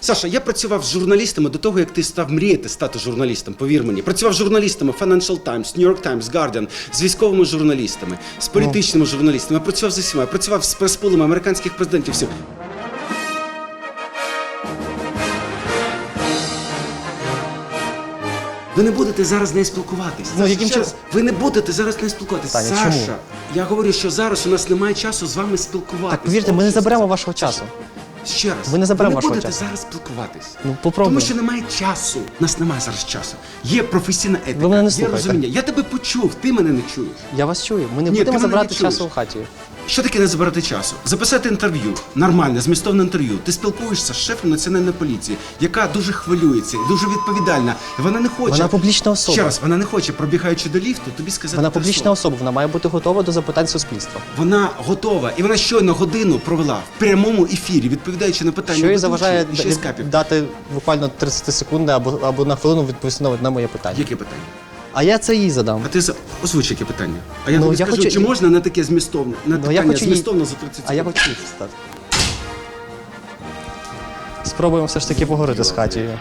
Саша, я працював з журналістами до того, як ти став мріяти стати журналістом. Повір мені. Працював з журналістами Financial Times, New York Times, Guardian, з військовими журналістами, з політичними журналістами. Я працював з усіма. Я працював з прес-пулами американських президентів. Всім. Ви не будете зараз з нею спілкуватись. Ну, Саша, яким ще чином? Ви не будете зараз з нею спілкуватись. Таня, Саша, чому? я говорю, що зараз у нас немає часу з вами спілкуватись. Так, повірте, ми не заберемо вашого часу. Ще раз. Ви не заберемо ви не будете часу. зараз спілкуватись. Ну, попробуй. Тому що немає часу. У нас немає зараз часу. Є професійна етика, Ви мене не є слухаєте. розуміння. Я тебе почув, ти мене не чуєш. Я вас чую. Ми не Ні, ти будемо мене забирати чуєш. часу у хаті. Що таке не забирати часу? Записати інтерв'ю, нормальне, змістовне інтерв'ю. Ти спілкуєшся з шефом національної поліції, яка дуже хвилюється, і дуже відповідальна. І Вона не хоче. Вона публічна особа. Ще раз, вона не хоче, пробігаючи до ліфту, тобі сказати. Вона публічна слово. особа, вона має бути готова до запитань суспільства. Вона готова, і вона щойно годину провела в прямому ефірі, відповідаючи на питання. Що їй ведучої заважає і ще й з капів. дати буквально 30 секунд або, або на хвилину відповісти на моє питання. Яке питання? А я це їй задам. А ти за- озвуч, яке питання? А я Ну, тобі я скажу, хочу- чи можна на таке змістовне, на Ну, я питання хочу їй- змістовно за 30 А я секунд? хочу їй стати. Спробуємо все ж таки поговорити з Хатією.